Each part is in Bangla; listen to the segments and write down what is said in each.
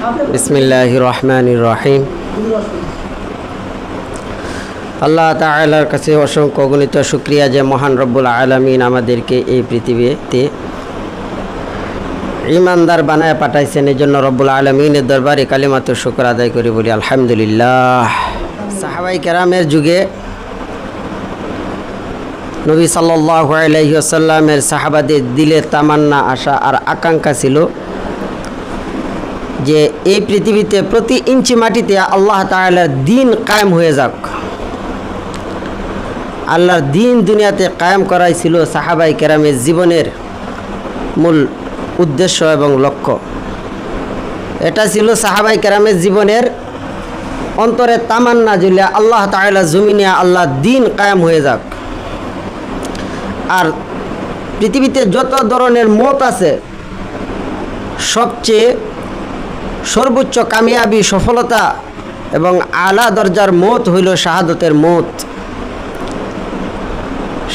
বিসমিল্লাহ রহমান রহিম আল্লাহ তালার কাছে অসংখ্য গণিত শুক্রিয়া যে মহান রব্বুল আলমিন আমাদেরকে এই পৃথিবীতে ইমানদার বানায় পাঠাইছেন এই জন্য রব্বুল আলমিনের দরবারে কালিমাত শুক্র আদায় করি বলি, আলহামদুলিল্লাহ। সাহাবাই কেরামের যুগে নবী সাল্লাহ আলহিসাল্লামের সাহাবাদের দিলে তামান্না, আশা আর আকাঙ্ক্ষা ছিল যে এই পৃথিবীতে প্রতি ইঞ্চি মাটিতে আল্লাহ তাআলার দিন কায়েম হয়ে যাক। আল্লাহর দিন দুনিয়াতে কায়েম করাই ছিল সাহাবাই কেরামের জীবনের মূল উদ্দেশ্য এবং লক্ষ্য। এটা ছিল সাহাবাই কেরামের জীবনের অন্তরে তামান্না জুলিয়া আল্লাহ তাআলা জমিনে আল্লাহ দিন কায়েম হয়ে যাক। আর পৃথিবীতে যত ধরনের মত আছে, সবচেয়ে সর্বোচ্চ কামিয়াবি সফলতা এবং আলা দরজার মত হইল শাহাদতের মত।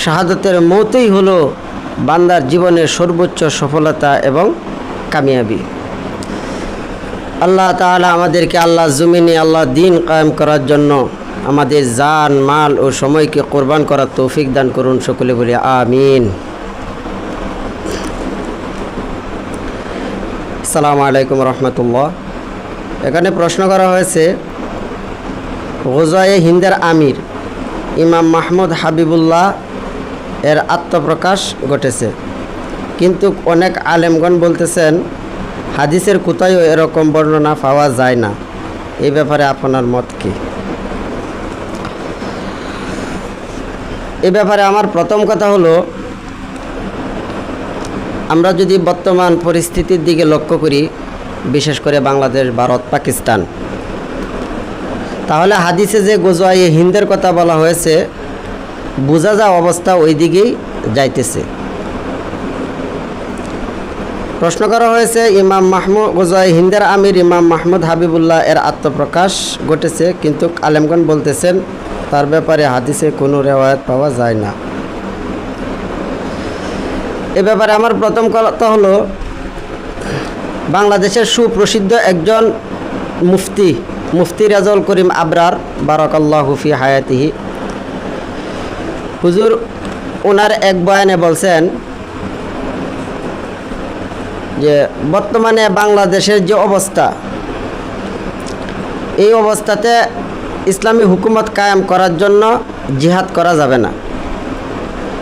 শাহাদতের মতই হলো বান্দার জীবনের সর্বোচ্চ সফলতা এবং কামিয়াবি। আল্লাহ তাআলা আমাদেরকে আল্লাহ জমিনে আল্লাহ দিন কায়েম করার জন্য আমাদের জান, মাল ও সময়কে কোরবান করার তৌফিক দান করুন, সকলে বলি আমিন। আসসালামু আলাইকুম রহমতুল্লাহ। এখানে প্রশ্ন করা হয়েছে গোজায়ে হিন্দের আমির ইমাম মাহমুদ হাবিবুল্লাহ এর আত্মপ্রকাশ ঘটেছে। কিন্তু অনেক আলেমগণ বলতেছেন, হাদিসের কোথায়ও এরকম বর্ণনা পাওয়া যায় না। এই ব্যাপারে আপনার মত কি? এ ব্যাপারে আমার প্রথম কথা হলো, আমরা যদি বর্তমান পরিস্থিতির দিকে লক্ষ্য করি বিশেষ করে বাংলাদেশ, ভারত, পাকিস্তান। তাহলে হাদিসে যে গোজোয়াই হিন্দের কথা বলা হয়েছে, বোঝা যা অবস্থা ওই দিকেই যাইতেছে। প্রশ্ন করা হয়েছে, ইমাম মাহমুদ গোজোয়াই হিন্দের আমির ইমাম মাহমুদ হাবিবুল্লাহ এর আত্মপ্রকাশ ঘটেছে, কিন্তু আলেমগন বলতেছেন, তার ব্যাপারে হাদিসে কোনো রেওয়ায়ত পাওয়া যায় না। এ ব্যাপারে আমার প্রথম কথা হলো বাংলাদেশের সুপ্রসিদ্ধ একজন মুফতি মুফতি রাজল করিম আবরার, বারাকাল্লাহ হুফি হায়াতিহি। হুজুর ওনার এক বয়ানে বলছেন যে, বর্তমানে বাংলাদেশের যে অবস্থা, এই অবস্থাতে ইসলামী হুকুমত কায়েম করার জন্য জিহাদ করা যাবে না।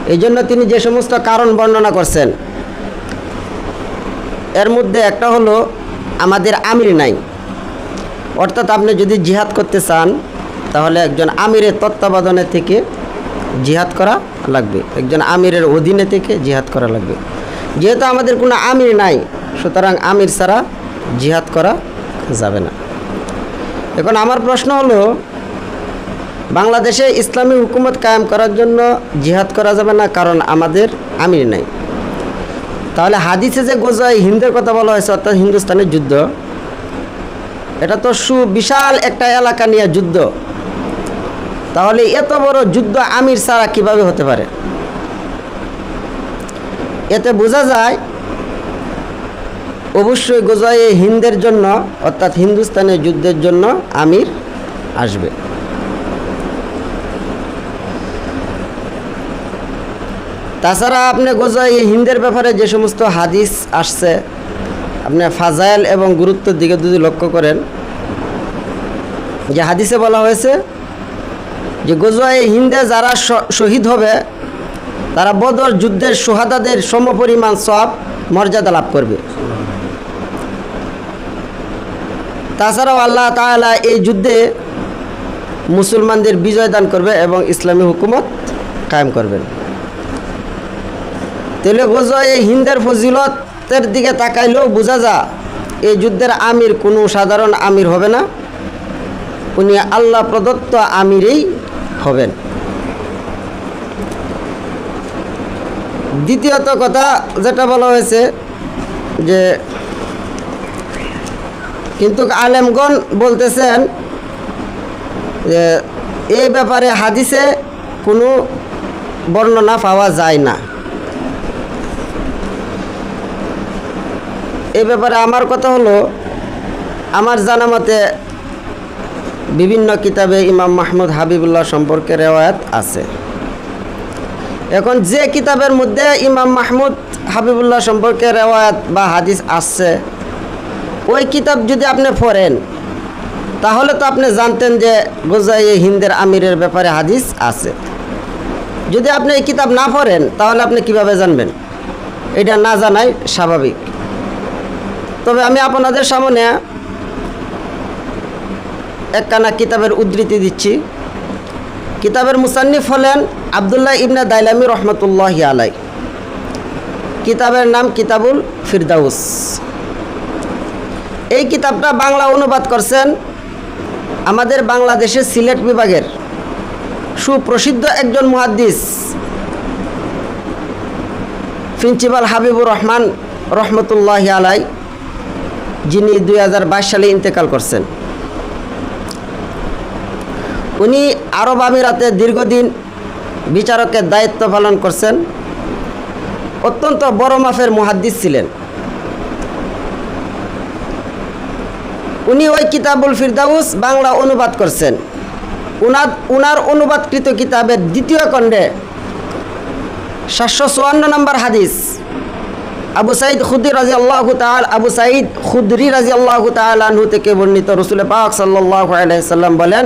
এই জন্য তিনি যে সমস্ত কারণ বর্ণনা করছেন এর মধ্যে একটা হলো আমাদের আমির নাই। অর্থাৎ আপনি যদি জিহাদ করতে চান, তাহলে একজন আমিরের তত্ত্বাবধানে থেকে জিহাদ করা লাগবে। একজন আমিরের অধীনে থেকে জিহাদ করা লাগবে। যেহেতু আমাদের কোনো আমির নাই, সুতরাং আমির ছাড়া জিহাদ করা যাবে না। এখন আমার প্রশ্ন হলো, বাংলাদেশে ইসলামী হুকুমত কায়েম করার জন্য জিহাদ করা যাবে না কারণ আমাদের আমির নাই? তাহলে হাদিসে যে গোজাই হিন্দের কথা বলা হয়েছে, অর্থাৎ হিন্দুস্তানের যুদ্ধ, এটা তো সুবিশাল একটা এলাকা নিয়ে যুদ্ধ। তাহলে এত বড় যুদ্ধ আমির ছাড়া কীভাবে হতে পারে? এতে বোঝা যায়, অবশ্যই গোজায়ে হিন্দের জন্য, অর্থাৎ হিন্দুস্তানের যুদ্ধের জন্য আমির আসবে। তাছাড়া আপনি গোজাই হিন্দের ব্যাপারে যে সমস্ত হাদিস আসছে, আপনি ফাজাইল এবং গুরুত্বের দিকে যদি লক্ষ্য করেন, যে হাদিসে বলা হয়েছে যে গোজোয়াই হিন্দে যারা শহীদ হবে, তারা বদর যুদ্ধের সোহাদাদের সমপরিমাণ সব মর্যাদা লাভ করবে। তাছাড়াও আল্লাহ তাআলা এই যুদ্ধে মুসলমানদের বিজয় দান করবে এবং ইসলামী হুকুমত কায়েম করবেন। তাহলে বোঝো এই হিন্দের ফজিলতের দিকে তাকাইলেও বোঝা যা এই যুদ্ধের আমির কোনো সাধারণ আমির হবে না। উনি আল্লাহ প্রদত্ত আমিরেই হবেন। দ্বিতীয়ত কথা যেটা বলা হয়েছে যে, কিন্তু আলেমগণ বলতেছেন যে, এই ব্যাপারে হাদিসে কোনো বর্ণনা পাওয়া যায় না। এই ব্যাপারে আমার কথা হলো, আমার জানা মতে বিভিন্ন কিতাবে ইমাম মাহমুদ হাবিবুল্লাহ সম্পর্কে রেওয়ায়ত আছে। এখন যে কিতাবের মধ্যে ইমাম মাহমুদ হাবিবুল্লাহ সম্পর্কে রেওয়ায়ত বা হাদিস আসছে ওই কিতাব যদি আপনি পড়েন, তাহলে তো আপনি জানতেন যে গোজাই হিন্দের আমিরের ব্যাপারে হাদিস আছে। যদি আপনি এই কিতাব না পড়েন, তাহলে আপনি কীভাবে জানবেন? এটা না জানাই স্বাভাবিক। তবে আমি আপনাদের সামনে একখানা কিতাবের উদ্ধৃতি দিচ্ছি। কিতাবের মুসান্নিফ হলেন আবদুল্লাহ ইবনে দাইলামি রহমতুল্লাহ আলাই কিতাবের নাম কিতাবুল ফিরদাউস। এই কিতাবটা বাংলা অনুবাদ করছেন আমাদের বাংলাদেশের সিলেট বিভাগের সুপ্রসিদ্ধ একজন মুহাদ্দিস প্রিন্সিপাল হাবিবুর রহমান রহমতুল্লাহ আলাই যিনি দুই হাজার বাইশ সালে ইন্তেকাল করছেন। উনি আরব আমিরাতে দীর্ঘদিন বিচারকের দায়িত্ব পালন করছেন। অত্যন্ত বড় মাফের মুহাদ্দিস ছিলেন। উনি ওই কিতাবুল ফিরদাউস বাংলা অনুবাদ করছেন। উনার উনার অনুবাদকৃত কিতাবের দ্বিতীয় খণ্ডে সাতশো চুয়ান্ন নম্বর হাদিস। আবু সাইদ খুদ্দি রাজি আল্লাহ তাল আবু সাইদ খুদ্রি রাজি আল্লাহ তালু থেকে বর্ণিত রসুল পাক সাল্লাহ বলেন,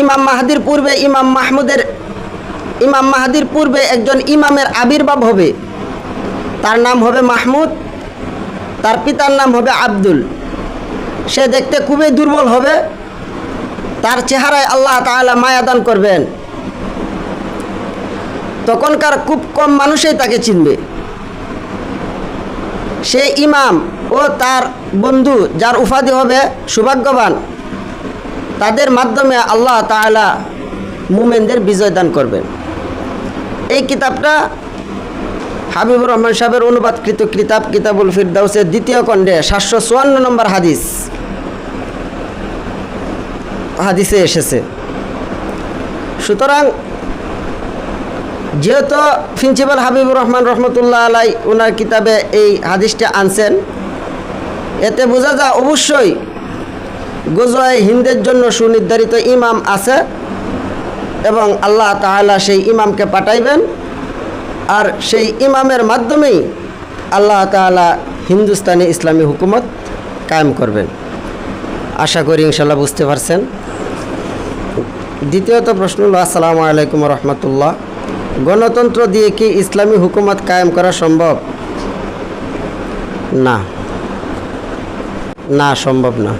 ইমাম মাহাদির পূর্বে ইমাম মাহমুদের, ইমাম মাহাদির পূর্বে একজন ইমামের আবির্ভাব হবে। তার নাম হবে মাহমুদ, তার পিতার নাম হবে আব্দুল। সে দেখতে খুবই দুর্বল হবে, তার চেহারায় আল্লাহ তাআলা মায়া দান করবেন। তখনকার খুব কম মানুষই তাকে চিনবে। সে ইমাম ও তার বন্ধু যার উপাধি হবে সৌভাগ্যবান, তাদের মাধ্যমে আল্লাহ তাআলা মুমেনদের বিজয় দান করবেন। এই কিতাবটা হাবিবুর রহমান সাহেবের অনুবাদকৃত কিতাব কিতাবুল ফিরদাউসের দ্বিতীয় খণ্ডে সাতশো চুয়ান্ন নম্বর হাদিস, হাদিসে এসেছে। সুতরাং যেহেতু প্রিন্সিপাল হাবিবুর রহমান রহমতুল্লাহ আলাই ওনার কিতাবে এই হাদিসটা আনছেন, এতে বোঝা যায় অবশ্যই গোজয় হিন্দের জন্য সুনির্ধারিত ইমাম আছে এবং আল্লাহ তাআলা সেই ইমামকে পাঠাইবেন আর সেই ইমামের মাধ্যমেই আল্লাহ তাআলা হিন্দুস্তানি ইসলামী হুকুমত কায়েম করবেন। আশা করি ইনশাল্লাহ বুঝতে পারছেন। দ্বিতীয়ত প্রশ্ন আসসালামু আলাইকুম রহমতুল্লাহ। গণতন্ত্র দিয়ে কি ইসলামী হুকুমত কায়েম করা সম্ভব? না। না সম্ভব না।